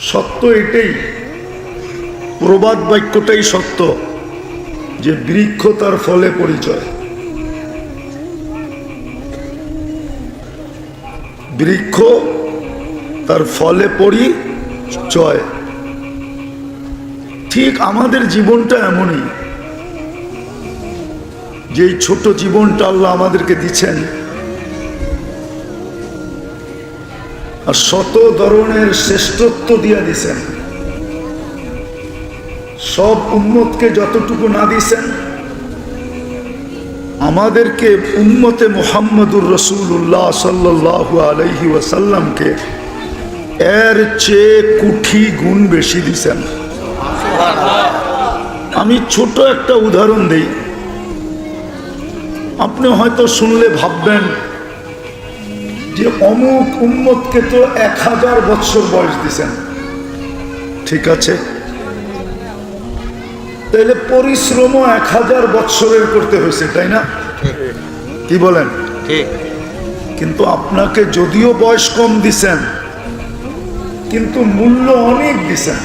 সত্য এটাই। প্রবাদ বাক্যটাই সত্য, যে বৃক্ষ তার ফলে পরিচয়। বৃক্ষ তার ফলে পরিচয়। ঠিক আমাদের জীবনটা এমনই যে ছোট জীবনটা আল্লাহ আমাদেরকে দিচ্ছেন। আর শত ধরনের শ্রেষ্ঠত্ব দিয়া দিছেন। সব উম্মতকে যতটুকু না দিছেন, আমাদেরকে উম্মতে মোহাম্মদুর রসুল্লাহ সাল্লাহ আলহি ওয়াসাল্লামকে এর চেয়ে কুঠি গুণ বেশি দিছেন। আমি ছোট একটা উদাহরণ দেই। আপনি হয়তো শুনলে ভাববেন যে অমুক উম্মতকে তো এক হাজার বৎসর বয়স দিছেন। ঠিক আছে? তাহলে পরিশ্রমও এক হাজার বৎসরের করতে হয়েছে তাই না? কি বলেন? কিন্তু আপনাকে যদিও বয়স কম দিছেন কিন্তু মূল্য অনেক দিছেন।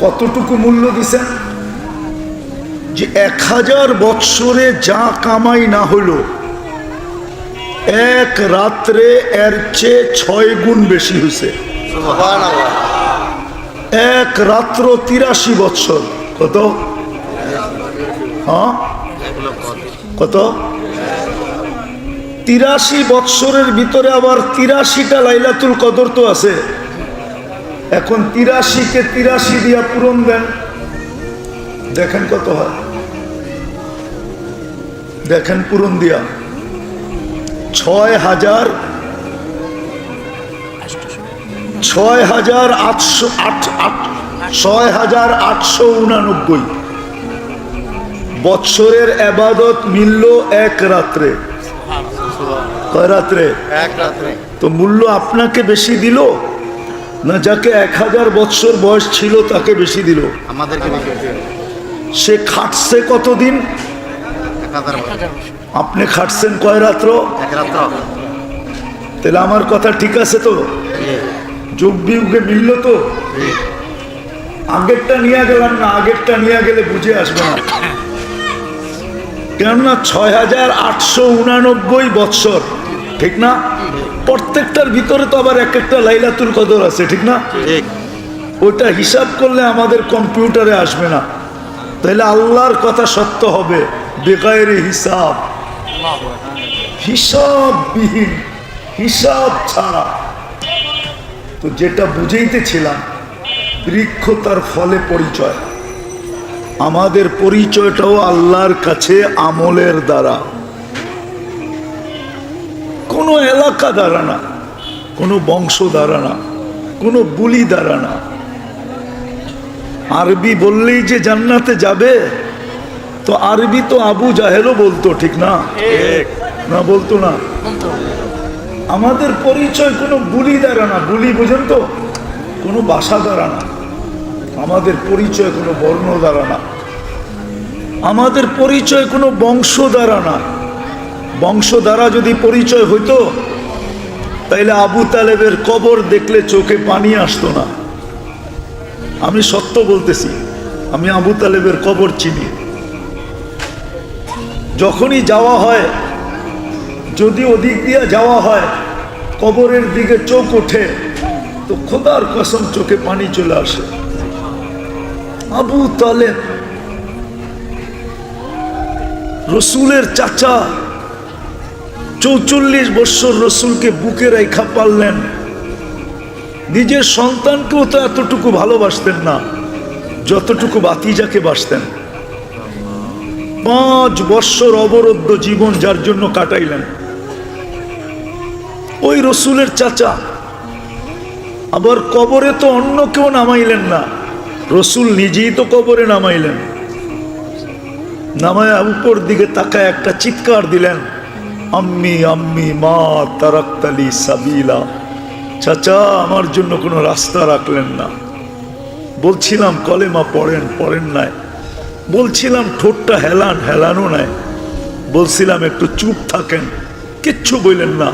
কতটুকু মূল্য দিছেন? যে এক হাজার বৎসরে যা কামাই না হলো এক রাত্রে এর চেয়ে ছয় গুণ বেশি হয়েছে। এক রাত্র তিরাশি বৎসর কত? হ্যাঁ? কত? কত? তিরাশি বৎসরের ভিতরে আবার তিরাশিটা লাইলাতুল কদর তো আছে। এখন তিরাশিকে তিরাশি দিয়া পূরণ দেন। দেখেন কত হয়। দেখেন পূরণ দিয়া। ছয় হাজার ছয় হাজার আটশো আট আট ছয় হাজার আটশো উনানব্বই। বৎসরের আবাদত মিলল এক রাত্রে। কয় রাত্রে? এক রাত্রে। তো মূল্য আপনাকে বেশি দিল? না যাকে এক হাজার বৎসর বয়স ছিল তাকে বেশি দিল? আমাদেরকে সে খাটছে কতদিন? এক হাজার বছর। আপনি খাটছেন কয় রাত্র? তাহলে আমার কথা ঠিক আছে তো? যোগ বিয়োগে মিলল তো? আগেরটা নিয়ে গেলাম না আগেরটা নিয়ে গেলে বুঝে আসবে না। কেননা ছয় হাজার আটশো উনানব্বই বৎসর ঠিক না? প্রত্যেকটার ভিতরে তো আবার এক একটা লাইলাতুল কদর আছে ঠিক না? ওটা হিসাব করলে আমাদের কম্পিউটারে আসবে না। তাহলে আল্লাহর কথা সত্য হবে বেকায়ের হিসাব। হিসাববিহীন, হিসাব ছাড়া। তো যেটা বুঝাইতেছিলাম, বৃক্ষ তার ফলে পরিচয়। আমাদের পরিচয়টাও আল্লাহর কাছে আমলের দ্বারা। কোনো এলাকা দ্বারা না, কোনো বংশ দ্বারা না, কোনো বুলি দ্বারা না। আরবি বললেই যে জান্নাতে যাবে তো আরবি তো আবু জাহেলও বলতো ঠিক না? না বলতো না। আমাদের পরিচয় কোনো বুলি দ্বারা না বুলি বুঝেন তো? কোনো বাসা দ্বারা না। আমাদের পরিচয় কোনো বর্ণ দ্বারা না। আমাদের পরিচয় কোনো বংশ দ্বারা না। বংশ দ্বারা যদি পরিচয় হইতো তাইলে আবু তালেবের কবর দেখলে চোখে পানি আসতো না। আমি সত্য বলতেছি আমি আবু তালেবের কবর চিনি। যখনই যাওয়া হয়, যদি ওদিক দিয়ে যাওয়া হয়, কবরের দিকে চোখ ওঠে, তো খোদার কসম চোখে পানি চলে আসে। আবু তালেব, রসুলের চাচা, চৌচল্লিশ বৎসর রসুলকে বুকে রেখা পারলেন নিজের সন্তানকেও তো এতটুকু ভালোবাসতেন না, যতটুকু বাতিজাকে বাসতেন। পাঁচ বৎসর অবরুদ্ধ জীবন যার জন্য কাটাইলেন। ওই রসুলের চাচা। আবার কবরে তো অন্য কেউ নামাইলেন না। রসুল নিজেই তো কবরে নামাইলেন। নামায় উপর দিকে তাকায় একটা চিৎকার দিলেন, আম্মি আম্মি, মা তারাক্তালি সাবিলা। চাচা, আমার জন্য কোনো রাস্তা রাখলেন না। বলছিলাম, কলেমা পড়েন পড়েন নাই। বলছিলাম ঠোঁটটা হেলান, হেলানো নাই। বলছিলাম একটু চুপ থাকেন, কিচ্ছু বললেন না।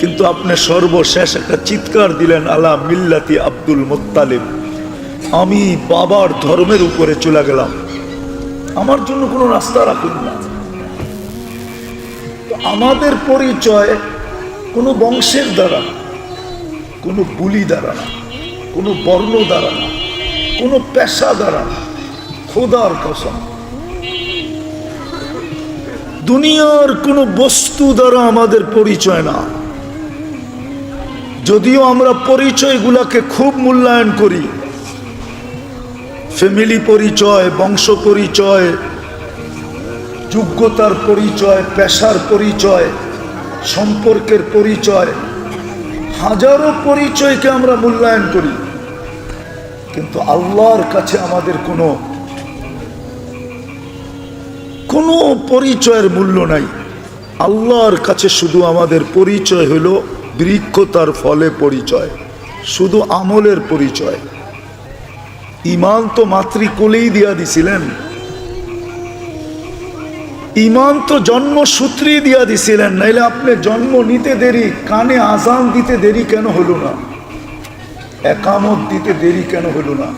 কিন্তু আপনি সর্বশেষ একটা চিৎকার দিলেন, আলা মিল্লাতি আব্দুল মোত্তালিব। আমি বাবার ধর্মের উপরে চলে গেলাম। আমার জন্য কোনো রাস্তা রাখুন না। আমাদের পরিচয় কোনো বংশের দ্বারা কোনো বুলি দ্বারা কোনো বর্ণ দ্বারা কোনো পেশা দ্বারা না। খোদার কসম। দুনিয়ার কোনো বস্তু দ্বারা আমাদের পরিচয় না। যদিও আমরা পরিচয়গুলাকে খুব মূল্যায়ন করি। ফ্যামিলি পরিচয়, বংশ পরিচয়, যোগ্যতার পরিচয়, পেশার পরিচয়, সম্পর্কের পরিচয়, হাজারো পরিচয়কে আমরা মূল্যায়ন করি। কিন্তু আল্লাহর কাছে আমাদের কোনো কোনো পরিচয়ের মূল্য নাই। আল্লাহর কাছে শুধু আমাদের পরিচয় হলো বৃক্ষতার ফলে পরিচয়, শুধু আমলের পরিচয়। ইমান তো মাতৃকুলেই দিয়া দিছিলেন। ইমান তো জন্মসূত্রেই দিয়া দিছিলেন, নাইলে আপনি জন্ম নিতে দেরি, কানে আজান দিতে দেরি কেন হলো না? একামত দিতে দেরি কেন হলো না?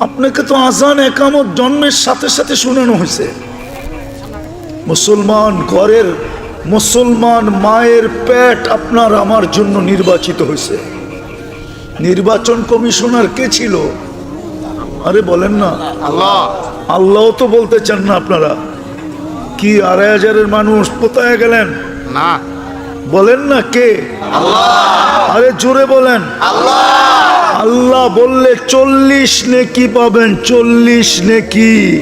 আপনাকে তো আজান একামত জন্মের সাথে সাথে শোনানো হয়েছে। মুসলমান ঘরের মুসলমান মায়ের পেট আপনার আমার জন্য নির্বাচিত হয়েছে। নির্বাচন কমিশনার কে ছিল? আরে বলেন না। আল্লাহ। আল্লাহ তো বলতে চান না আপনারা। কি আড়াই হাজারের মানুষ কোথায় গেলেন? না। বলেন না কে? আরে জোরে বলেন। আল্লাহ। বললে চল্লিশ নেকি পাবেন চল্লিশ নেকি।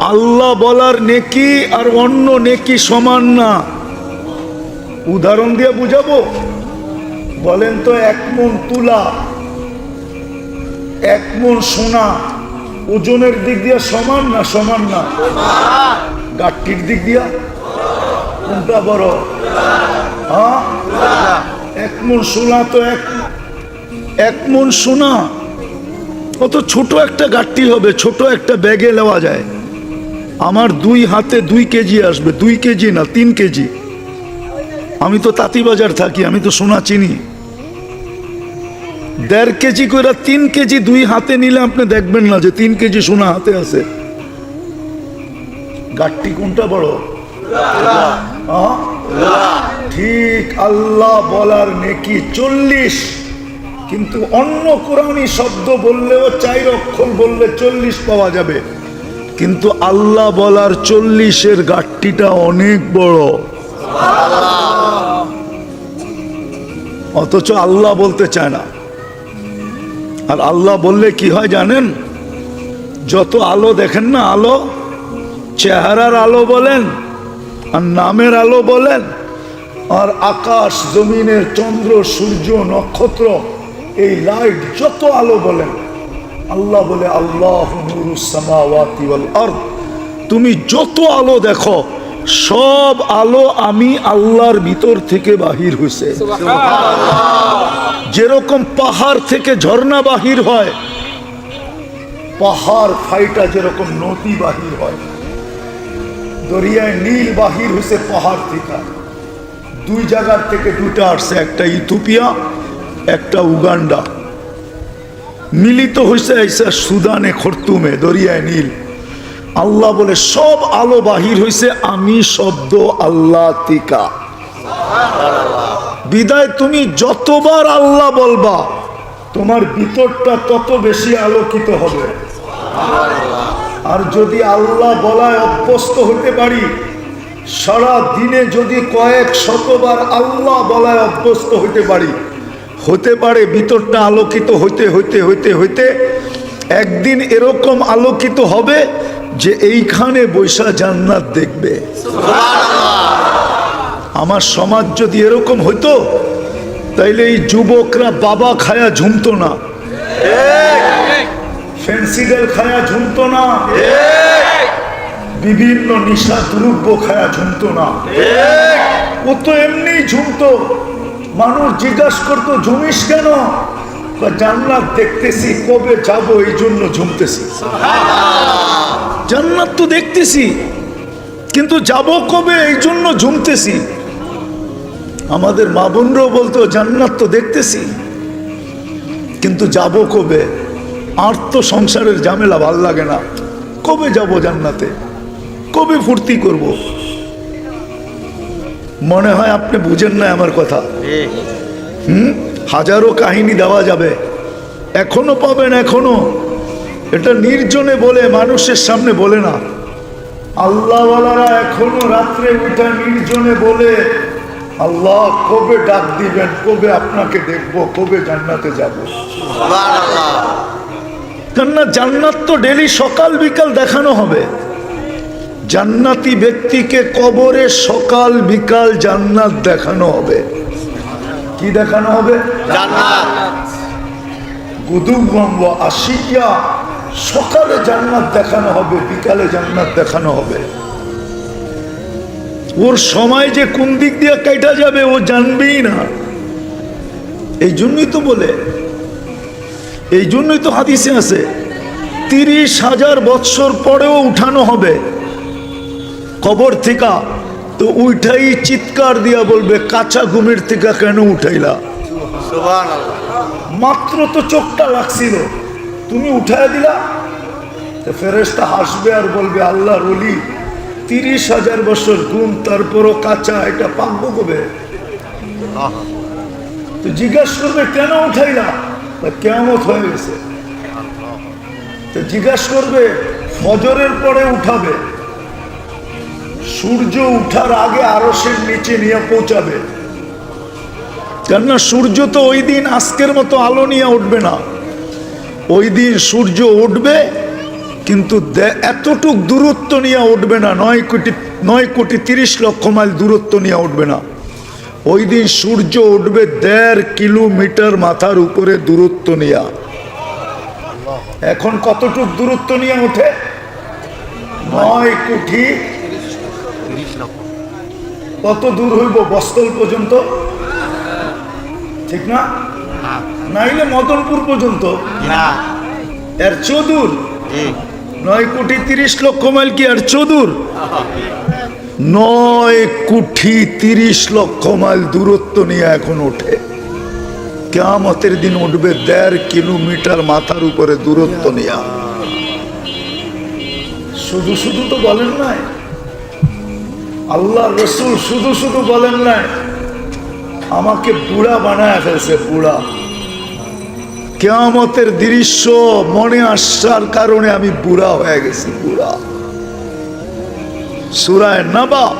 আল্লাহ বলার নেকি আর অন্য নেকি সমান না। উদাহরণ দিয়ে বুঝাবো? বলেন তো এক মন তুলা এক মন সোনা ওজনের দিক দিয়ে সমান না সমান না? গাঠটির দিক দিয়া। কোনটা বড়। হ্যাঁ এক মন সোনা তো এক এক মন সোনা। কত ছোট একটা গাঠটি হবে, ছোট একটা ব্যাগে নেওয়া যায়। আমার দুই হাতে দুই কেজি আসবে, দুই কেজি না, তিন কেজি। আমি তো তাঁতিবাজার থাকি, আমি তো সোনা চিনি। দেড় কেজি করে তিন কেজি দুই হাতে নিলে আপনি দেখবেন না যে তিন কেজি সোনা হাতে আছে। গাঠটি কোনটা বড়? ঠিক আল্লাহ বলার নেকি চল্লিশ, কিন্তু অন্য কোরআনী শব্দ বললেও চার অক্ষর বললে চল্লিশ পাওয়া যাবে। কিন্তু আল্লাহ বলার চল্লিশের গাঠটিটা অনেক বড়। অথচ আল্লাহ বলতে চায় না। আর আল্লাহ বললে কি হয় জানেন? যত আলো দেখেন না আলো, চেহারার আলো বলেন আর নামের আলো বলেন আর আকাশ জমিনের চন্দ্র সূর্য নক্ষত্র এই লাইট যত আলো বলেন আল্লাহ বলে আল্লাহ তুমি যত আলো দেখো সব আলো আমি আল্লাহর ভিতর থেকে বাহির হয়েছে যেরকম পাহাড় থেকে ঝর্ণা বাহির হয় পাহাড় ফাইটা যেরকম নদী বাহির হয় দরিয়ায় নীল বাহির হয়েছে পাহাড় থেকে। দুই জায়গার থেকে দুটা আসছে, একটা ইথোপিয়া একটা উগান্ডা। মিলিত হয়েছে এসে সুদানে খর্তুমে, দরিয়ায় নীল। আল্লাহ বলে, সব আলো বাহির হয়েছে আমি শব্দ আল্লাহ তিকা বিদায়, তুমি যতবার আল্লাহ বলবা, তোমার ভিতরটা তত বেশি আলোকিত হবে। আর যদি আল্লাহ বলায় অভ্যস্ত হতে পারি সারা দিনে যদি কয়েক শতবার আল্লাহ বলায় অভ্যস্ত হতে পারি হতে পারে ভিতরটা আলোকিত হইতে হইতে হইতে হইতে একদিন এরকম আলোকিত হবে যে এইখানে বৈশা জান্নাত দেখবে। আমার সমাজ যদি এরকম হইতো তাইলে এই যুবকরা বাবা খায়া ঝুমতো না। ফেন্সিডেল খায়া ঝুমতো না। বিভিন্ন নিশা দ্রব্য খায়া ঝুমতো না। ও তো এমনি ঝুমতো। মানুষ জিজ্ঞাসা করতো, ঝুমিস কেন? জান্নাত দেখতেছি, কবে যাব? এই জন্য ঝুমতেছি। জান্নাত তো দেখতেছি, কিন্তু যাব কবে? এই জন্য ঝুমতেছি। আমাদের মা বোনরাও বলতো, জান্নাত তো দেখতেছি, কিন্তু যাব কবে? আর তো সংসারের ঝামেলা ভালো লাগে না। কবে যাব জান্নাতে? কবে ফুর্তি করব? মনে হয় আপনি বুঝেন না আমার কথা। হুম? হাজারো কাহিনী দেওয়া যাবে। এখনও পাবেন এখনও। এটা নির্জনে বলে মানুষের সামনে বলে না। আল্লাহওয়ালারা এখনও রাত্রে উঠা নির্জনে বলে আল্লাহ কবে ডাক দিবেন? কবে আপনাকে দেখব? কবে জান্নাতে যাব? কেননা জান্নাত তো ডেলি সকাল বিকাল দেখানো হবে। জান্নাতি ব্যক্তিকে কবরে সকাল বিকাল জান্নাত দেখানো হবে। কি দেখানো হবে? আশিয়া। সকালে জান্নাত দেখানো হবে বিকালে জান্নাত দেখানো হবে। ওর সময় যে কোন দিক দিয়ে কেটা যাবে ও জানবেই না। এই জন্যই তো বলে এই জন্যই তো হাদিসে আছে তিরিশ হাজার বৎসর পরেও উঠানো হবে। কবর থেকে তো উঠাই চিৎকার দিয়া বলবে কাঁচা ঘুমের থেকে কেন উঠাইলা? মাত্র তো চোখটা লাগছিল তুমি উঠায় দিলা? তো ফেরেস্তা হাসবে আর বলবে আল্লাহ রলি তিরিশ হাজার বছর ঘুম তারপরও কাঁচা এটা পাকবো কবে? তো জিজ্ঞাসা করবে কেন উঠাইলা? কেমত হয়ে গেছে। জিজ্ঞাসা করবে, ফজরের পরে উঠাবে। সূর্য উঠার আগে আরসের নিচে নিয়ে পৌঁছাবে। কেননা সূর্য তো ওই দিন আজকের মতো আলো নিয়ে উঠবে না। ওই দিন সূর্য উঠবে, কিন্তু এতটুক দূরত্ব নিয়ে উঠবে না। নয় কোটি নয় কোটি তিরিশ লক্ষ মাইল দূরত্ব নিয়ে উঠবে না। ওই দিন সূর্য উঠবে দেড় কিলোমিটার মাথার উপরে দূরত্ব নিয়ে। এখন কতটুক দূরত্ব নিয়ে ওঠে নয় কোটি কত দূর হইব বস্তল পর্যন্ত? ঠিক না? নাইলে মদনপুর পর্যন্ত? না। এর চদূর নয় কোটি তিরিশ লক্ষ মাইল কি আর চদূর নয় কোটি তিরিশ লক্ষ মাইল দূরত্ব নিয়ে এখন ওঠে। কেয়ামতের দিন উঠবে দেড় কিলোমিটার মাথার উপরে দূরত্ব নিয়ে। শুধু শুধু তো বলেন নাই। আল্লাহ রসুল শুধু শুধু বলেন নাই, আমাকে বুড়া বানায় ফেলছে, বুড়া। কেয়ামতের দৃশ্য, মনে আসার কারণে আমি বুড়া হয়ে গেছি, বুড়া। সুরায় নাবা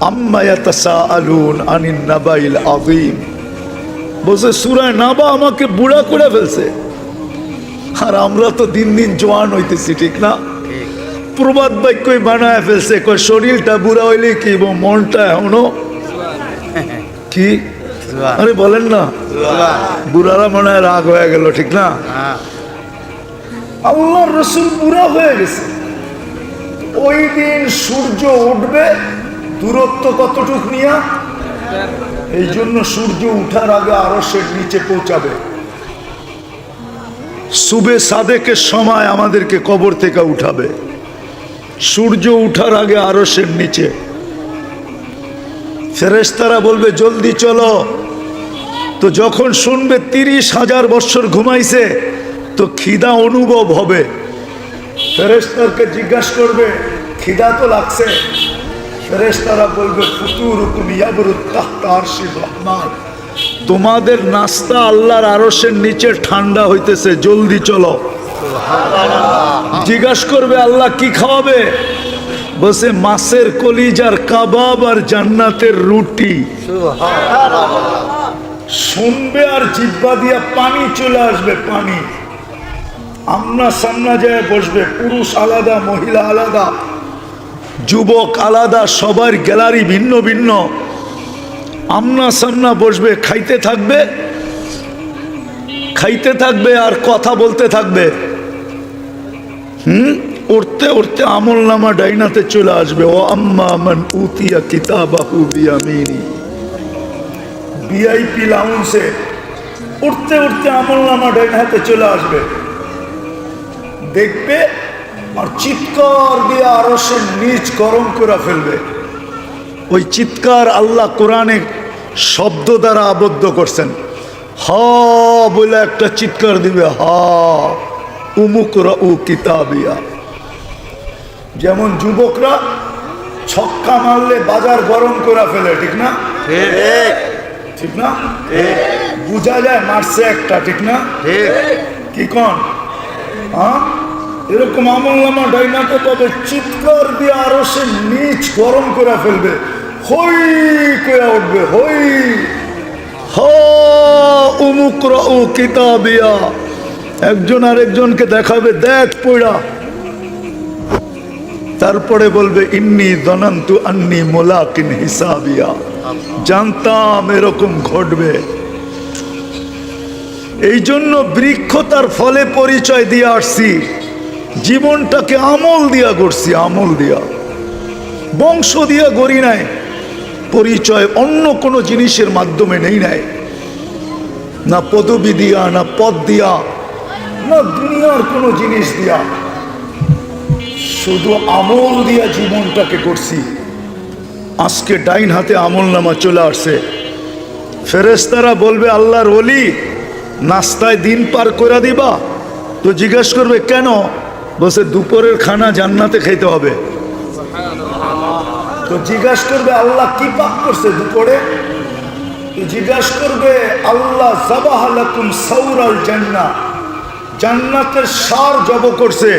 আম্মা ইয়াতাসাআলুন আনিন নাবাইল আযীম। বলছে সুরায় নাবা আমাকে বুড়া করে ফেলছে। আর আমরা তো দিন দিন জোয়ান হইতেছি ঠিক না? ঠিক। প্রবাদ বাক্যই বানায় ফেলছে কয় শরীরটা বুড়া হইলে কি মনটা এখনও কি? আরে বলেন না। বুড়ারা মনে হয় রাগ হয়ে গেল ঠিক না? হ্যাঁ। আল্লাহর রসুল বুড়া হয়ে গেছে। ওই দিন সূর্য উঠবে, দূরত্ব কতটুক নিয়া এই জন্য সূর্য উঠার আগে আরও সের নিচে পৌঁছাবে। সুবে সাদেকের সময় আমাদেরকে কবর থেকে উঠাবে। সূর্য উঠার আগে আরও সের নিচে। ফেরেস্তারা বলবে, জলদি চলো। তো যখন শুনবে তিরিশ হাজার বৎসর ঘুমাইছে, তো খিদা অনুভব হবে। ফেরেস্তারকে জিজ্ঞাসা করবে খিদা তো লাগছে। ফেরেস্তারা বলবে ফুতুর রহমান। তোমাদের নাস্তা আল্লাহর আরসের নিচে ঠান্ডা হইতেছে জলদি চলো। জিজ্ঞাসা করবে আল্লাহ কি খাওয়াবে? বসে মাছের কলিজার কাবাব আর জান্নাতের রুটি। শুনবে আর জিব্বা দিয়া পানি চলে আসবে পানি। আমনা সামনা যায় বসবে, পুরুষ আলাদা, মহিলা আলাদা। যুবক আলাদা, সবার গ্যালারি ভিন্ন ভিন্ন। আমনা সামনা বসবে, খাইতে থাকবে খাইতে থাকবে আর কথা বলতে থাকবে। হুম? উঠতে উঠতে আমল নামা ডাইনাতে চলে আসবে। ও আম্মা মান উতিয়া কিতাবাহু বিয়ামিনী। ভিআইপি লাউন্সে উঠতে উঠতে আমল নামা ডাইন হাতে চলে আসবে। দেখবে আর চিৎকার দিয়ে আরও সে নিচ গরম করে ফেলবে। ওই চিৎকার আল্লাহ কোরআনে শব্দ দ্বারা আবদ্ধ করছেন। হ বলে একটা চিৎকার দিবে হা। উমুকরা উ কিতাবিয়া। যেমন যুবকরা ছক্কা মারলে বাজার গরম করে ফেলে ঠিক না? ঠিক। ঠিক না? বুঝা যায় মারছে একটা ঠিক না? কি কন? হ্যাঁ এরকম আমল নামা ডাইনাকে তবে চিৎকার দিয়ে আরও সে নিচ গরম করে ফেলবে। হই করে উঠবে, হই। উমুক উ কিতাবিয়া। একজন আরেকজনকে দেখাবে, দেখ পড়া তারপরে বলবে, ইন্নি দনন্তু আন্নি মোলাকিন হিসাবিয়া। জানতাম এরকম ঘটবে। এই জন্য বৃক্ষ তার ফলে পরিচয় দিয়ে আসছি। জীবনটাকে আমল দিয়া করছি আমল দিয়া। বংশ দিয়া গড়ি নাই, পরিচয় অন্য কোনো জিনিসের মাধ্যমে নেই নাই। না পদবি দিয়া, না পদ দিয়া, না দুনিয়ার কোনো জিনিস দিয়া। শুধু আমল দিয়া জীবনটাকে করছি আজকে ডাইন হাতে আমল নামা চলে আসছে। ফেরেস্তারা বলবে, আল্লাহর ওলি, নাস্তায় দিন পার করে দিবা? তো জিজ্ঞেস করবে, কেন? বসে দুপুরের খানা জান্নাতে খেতে হবে। তো জিজ্ঞেস করবে, আল্লাহ কি পাক করছে দুপুরে? জিজ্ঞেস করবে, আল্লাহ জান্না জান্নাতের সার জব করছে।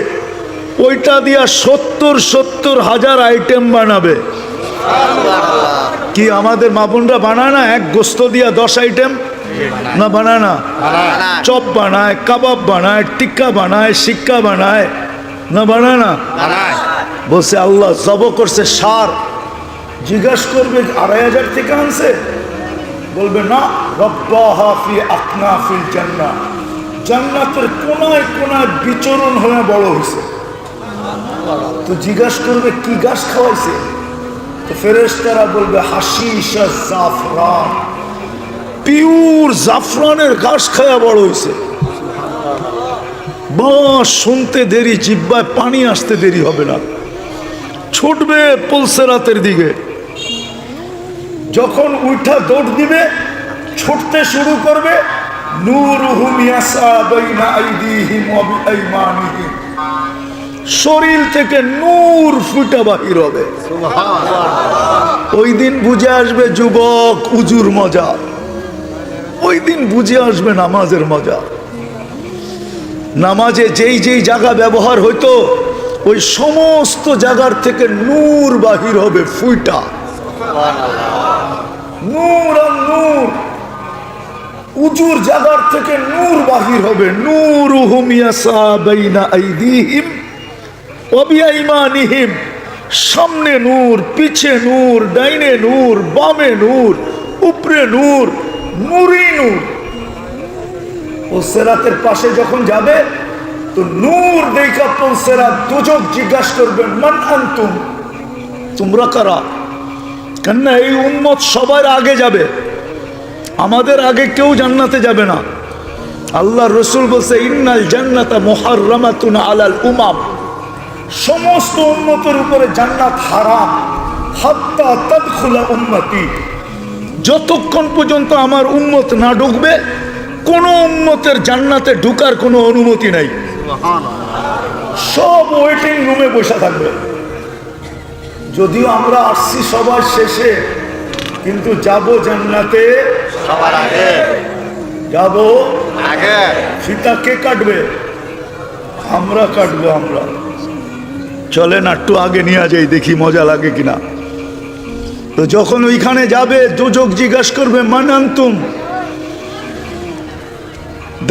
ওইটা দিয়া সত্তর সত্তর হাজার আইটেম বানাবে। কি আমাদের মাপুনরা বানায় না? এক গোস্ত দিয়া দশ আইটেম না বানায় না। চপ বানায় কাবাব বানায় টিক্কা বানায় শিক্কা বানায়। না বানায় না? বলছে আল্লাহ জব করছে সার। জিজ্ঞাস করবে আড়াই হাজার থেকে আনছে। বলবে না রব্বাহা ফি আকনা জান্না জান্নাতের কোনায় কোনায় বিচরণ হয়ে বড় হয়েছে তো জিজ্ঞাস করবে কি গাছ খাওয়াইছে? তো ফেরেস্তারা বলবে হাসিস জাফরান পিওর জাফরানের ঘাস খায়া বড় হয়েছে বাস শুনতে দেরি জিব্বায় পানি আসতে দেরি হবে না। ছুটবে পলসেরাতের দিকে। যখন উঠা দৌড় দিবে ছুটতে শুরু করবে শরীর থেকে নূর ফুটা বাহির হবে। ওই দিন বুঝে আসবে যুবক উজুর মজা। ওই দিন বুঝে আসবে নামাজের মজা। নামাজে যেই যেই জায়গা ব্যবহার হইতো, ওই সমস্ত জায়গার থেকে নূর বাহির হবে ফুইটা। নূর আর নূর। উজুর জায়গার থেকে নূর বাহির হবে। নূর হুমিয়াসা বাইনা আইদিহিম সামনে নূর, পিছে নূর, ডাইনে নূর, বামে নূর, উপরে নূর। নূরই নূর। ও সেরাতের পাশে যখন যাবে, তো নূর দেখা সেরাত দুজক জিজ্ঞাসা করবেন মান আনতুম? তোমরা কারা? কেননা এই উন্মত সবার আগে যাবে। আমাদের আগে কেউ জান্নাতে যাবে না। আল্লাহ রসুল বলছে, ইন্নাল জান্নাতা মোহারমাতুন আলাল উমাম। সমস্ত উন্মতের উপরে জান্নাত হারাম। হাত্তা তদখুলা উম্মতি। যতক্ষণ পর্যন্ত আমার উম্মত না ঢুকবে কোনো উম্মতের জান্নাতে ঢুকার কোনো অনুমতি নাই। সব ওয়েটিং রুমে বসে থাকবে। যদিও আমরা আসছি সবার শেষে কিন্তু যাব জান্নাতে। সবার আগে। যাব আগে। ফিতা কে কাটবে? আমরা কাটবো আমরা। চলেন একটু আগে নিয়ে যাই দেখি মজা লাগে কিনা। তো যখন ওইখানে যাবে, দুজক জিজ্ঞাসা করবে, মানান্তুম?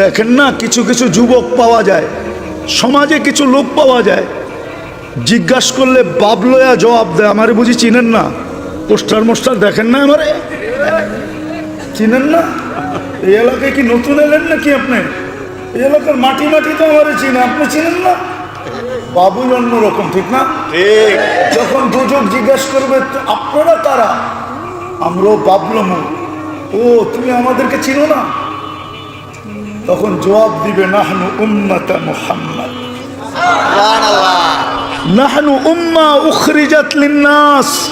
দেখেন না, কিছু কিছু যুবক পাওয়া যায়, সমাজে কিছু লোক পাওয়া যায়, জিজ্ঞাসা করলে বাবলয়া জবাব দেয়, আমারে বুঝি চিনেন না? পোস্টার মোস্টার দেখেন না আমারে? চিনেন না? এই এলাকায় কি নতুন এলেন নাকি আপনি? এই এলাকার মাটি মাটি তো আমারে চিনে, আপনি চিনেন না? বাবুল অন্যরকম ঠিক না? ঠিক। যখন দুজক জিজ্ঞাসা করবে আপনারা তারা? আমরাও বাবলমু ও তুমি আমাদেরকে চিনো না? তখন জবাব দিবে নাহনু উম্মাতা মুহাম্মদ। নাহনু উম্মা উখরিজাত লিন্নাস।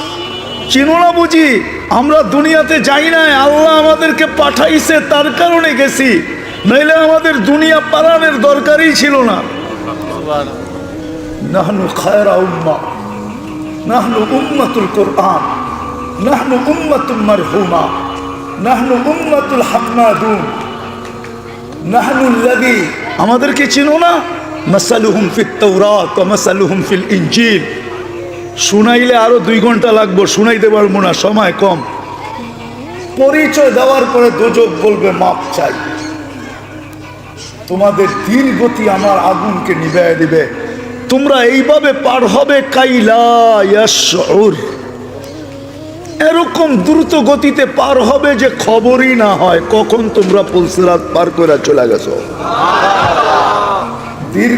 চিনো না বুঝি? আমরা দুনিয়াতে যাই নাই আল্লাহ আমাদেরকে পাঠাইছে তার কারণে গেছি। নইলে আমাদের দুনিয়া পালানোর দরকারই ছিল না। নাহনু খায়রা উম্মা। নাহনু উম্মাতুল কোরআন। নাহনু উম্মাতুল মারহুমা। নাহনু উম্মাতুল হাকমাদুন নাহনুল্লাদি আমাদেরকে চিনো না? মাসালুহুম ফিত তৌরাত মাসালুহুম ফিল ইনজিল। শুনাইলে আরও দুই ঘণ্টা লাগবো, শুনাইতে পারব না, সময় কম। পরিচয় দেওয়ার পরে দুযোগ বলবে, মাপ চাই। তোমাদের ধীর গতি আমার আগুনকে নিভাইয়া দিবে। তোমরা এইভাবে পার হবে কাইলা ইয়াশউর। এরকম দ্রুত গতিতে পার হবে যে খবরই না হয়। কখন তোমরা পুলসিরাত পার করে চলে গেছো?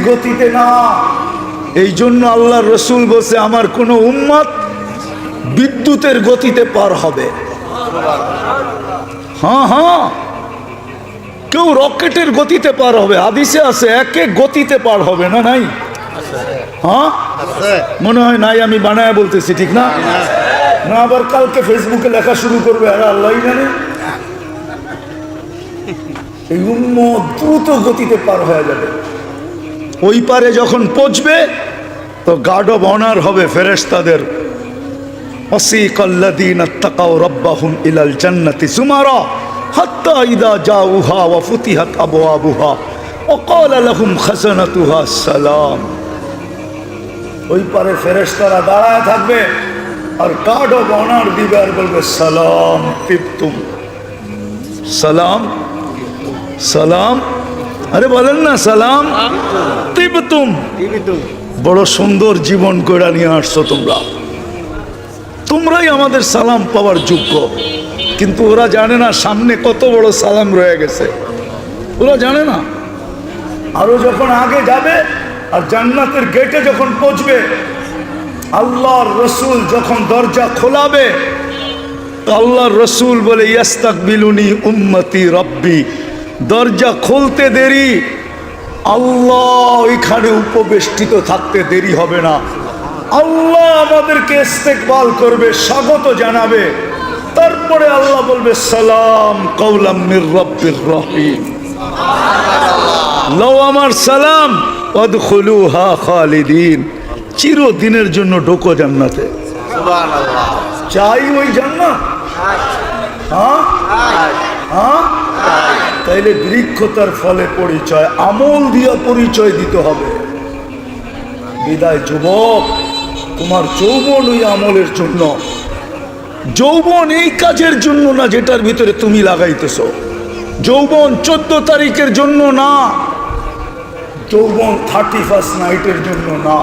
গতিতে না। এই জন্য আল্লাহ রসুল বসে আমার কোনো উম্মত বিদ্যুতের গতিতে পার হবে। হ্যাঁ হ্যাঁ। কেউ রকেটের গতিতে পার হবে। আদিসে আছে, এক গতিতে পার হবে না, নাই? হ্যাঁ? মনে হয় নাই আমি বানায় বলতেছি ঠিক না? হ্যাঁ। না আবার কালকে ফেসবুকে লেখা শুরু করবে আর আল্লাহ জানে এই দ্রুত গতিতে পার হয়ে যাবে। ওই পারে যখন পৌঁছবে তো গার্ড অব অনার হবে ফেরেস্তাদের ইলাল সুমারা ইদা সালাম। ওই পারে ফেরেশতারা দাঁড়ায় থাকবে আর গার্ড অব অনার দিবে আর বলবে সালাম তিপ্তুম সালাম সালাম আরে বলেন না সালাম তিপ্তুম বড় সুন্দর জীবন গড়া নিয়ে আসছো তোমরা। তোমরাই আমাদের সালাম পাওয়ার যোগ্য। কিন্তু ওরা জানে না সামনে কত বড় সালাম রয়ে গেছে। ওরা জানে না। আরও যখন আগে যাবে আর জান্নাতের গেটে যখন পৌঁছবে আল্লাহর রসুল যখন দরজা খোলাবে তো আল্লাহর রসুল বলে ইয়াস্তাক বিলুনি উম্মতি রব্বি। দরজা খুলতে দেরি আল্লাহ ওইখানে উপবেষ্টিত থাকতে দেরি হবে না। আল্লাহ আমাদেরকে ইস্তেকবাল করবে স্বাগত জানাবে। তারপরে আল্লাহ বলবে সালাম কৌলাম মির রব্বির রহিম। লও আমার সালাম। চিরদিনের জন্য ঢোকো জান্নাতে। চাই ওই জান্নাত? হ্যাঁ? হ্যাঁ? তাইলে বৃক্ষতার ফলে পরিচয়, আমল দিয়া পরিচয় দিতে হবে। বিদায় যুবক, তোমার যৌবন ওই আমলের জন্য। যৌবন এই কাজের জন্য না যেটার ভিতরে তুমি লাগাইতেছ। যৌবন চোদ্দ তারিখের জন্য না। যৌবন থার্টি ফার্স্ট নাইটের জন্য না।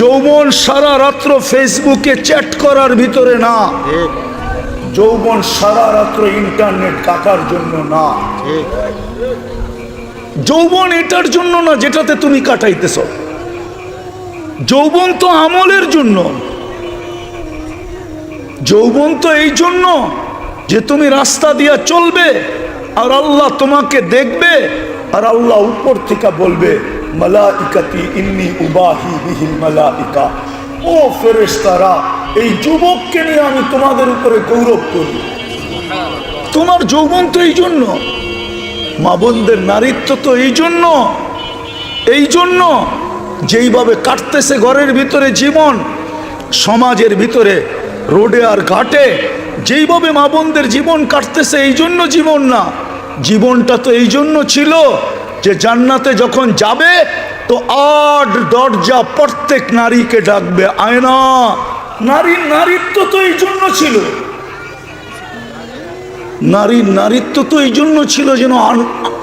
যৌবন সারা রাত্র ফেসবুকে চ্যাট করার ভিতরে না। যৌবন সারা রাত্র ইন্টারনেট কাটার জন্য না। যৌবন এটার জন্য না যেটাতে তুমি কাটাইতেছ। যৌবন তো আমলের জন্য। যৌবন তো এই জন্য যে তুমি রাস্তা দিয়া চলবে আর আল্লাহ তোমাকে দেখবে আর আল্লাহ উপর থেকে বলবে, মালাইকাতি ইন্নি উবাহি বিহিল মালাইকা। ও ফেরেশতারা, এই যুবককে নিয়ে আমি তোমাদের উপরে গৌরব করি। তোমার যৌবন তো এই জন্য, মা বোনদের নারীত্ব তো এই জন্য এই জন্য যেইভাবে কাটতেছে ঘরের ভিতরে জীবন, সমাজের ভিতরে, রোডে আর ঘাটে, যেইভাবে মা বোনদের জীবন কাটতেছে, এই জন্য জীবন না। জীবনটা তো এই জন্য ছিল যে জান্নাতে যখন যাবে, তো আট দরজা প্রত্যেক নারীকে ডাকবে, আয়না। নারীর নারীত্ব তো এই জন্য ছিল। নারীর নারীত্ব তো এই জন্য ছিল যেন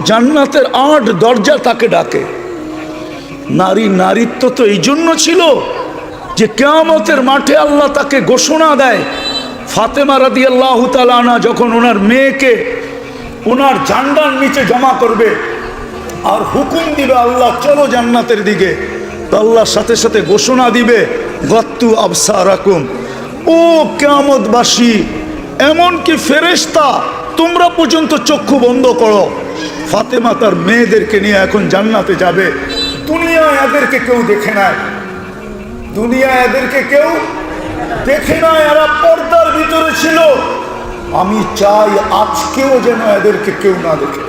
জান্নাতের আট দরজা তাকে ডাকে। নারী নারীত্ব তো এই জন্য ছিল যে কেয়ামতের মাঠে আল্লাহ তাকে ঘোষণা দেয়। ফাতেমা রাদি আল্লাহ তালানা যখন ওনার মেয়েকে ওনার ঝান্ডার নিচে জমা করবে। আর হুকুম দিবে আল্লাহ, চলো জান্নাতের দিকে। তো আল্লাহর সাথে সাথে ঘোষণা দিবে, গত্তু আবসা রাকুম ও কেয়ামতবাসী, এমনকি ফেরেশতা, তোমরা পর্যন্ত চক্ষু বন্ধ করো। ফাতেমা তার মেয়েদেরকে নিয়ে এখন জান্নাতে যাবে। দুনিয়া এদেরকে কেউ দেখে নাই। দুনিয়া এদেরকে কেউ দেখে না এরা পর্দার ভিতরে ছিল। আমি চাই আজকেও যেন এদেরকে কেউ না দেখে।